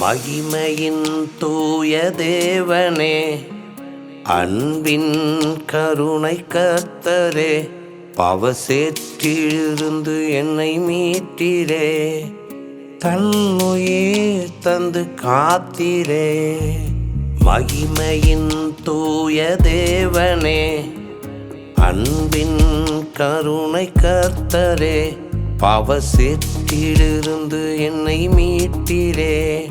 மகிமையின் தூய தேவனே அன்பின் கருணை கத்தரே பவசேற்றிலிருந்து என்னை மீட்டிரே தன்னுயே தந்து காத்திரே. மகிமையின் தூய தேவனே அன்பின் கருணை கர்த்தரே பவசேற்றிலிருந்து என்னை மீட்டிரே.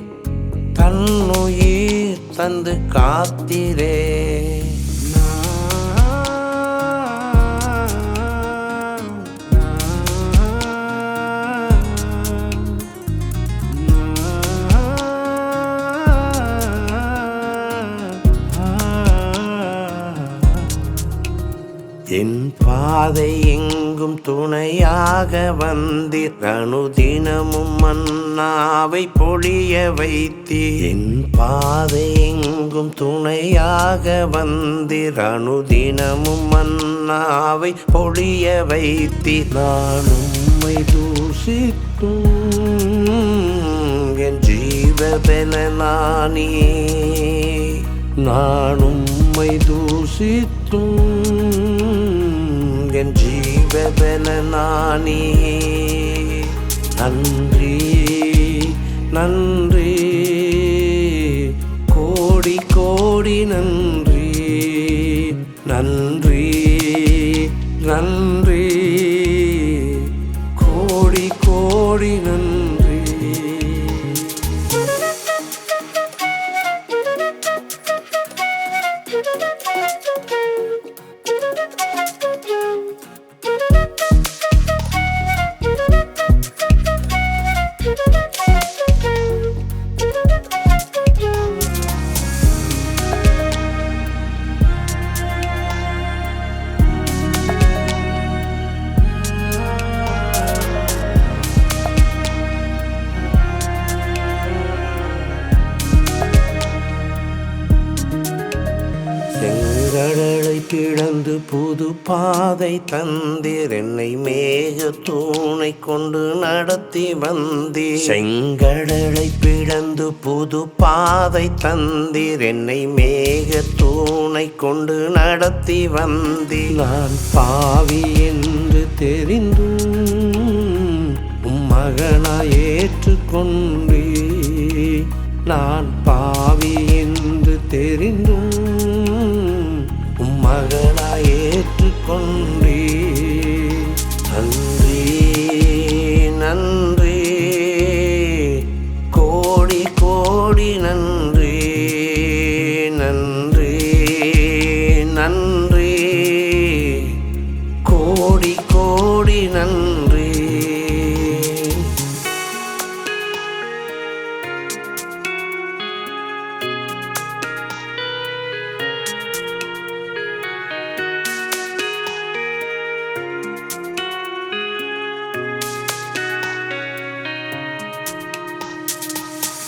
தன்னுயிர் தந்து காத்திரே. பாதை எங்கும் துணையாக வந்தீர். அனுதினமும் மன்னாவை பொழிய வைத்தீர். என் பாதை எங்கும் துணையாக வந்தீர். அனுதினமும் மன்னாவை பொழிய வைத்தீர். நான் உம்மை தூசிக்கும் என் ஜீவ பலனானே நான் உம்மை தூசித்தும் என் ஜீவ நன்றி நன்றி. கோடி கோடி நன்றி. நன்றி நன்றி. கோடி கோடி நன்றி. கிடந்து புது பாதை தந்தீர். என்னை மேக தூணை கொண்டு நடத்தி வந்தீர். செங்கடலை பிளந்து புது பாதை தந்தீர். என்னை மேக தூணை கொண்டு நடத்தி வந்தீர். நான் பாவி என்று தெரிந்தும் உம் மகனாய் ஏற்றுக்கொண்டே நான் பாவி என்று தெரிந்தும் கோடி கோடி நன்றி.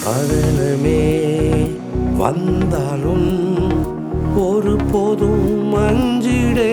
மரணமே வந்தாலும் ஒரு போதும் மஞ்சிடே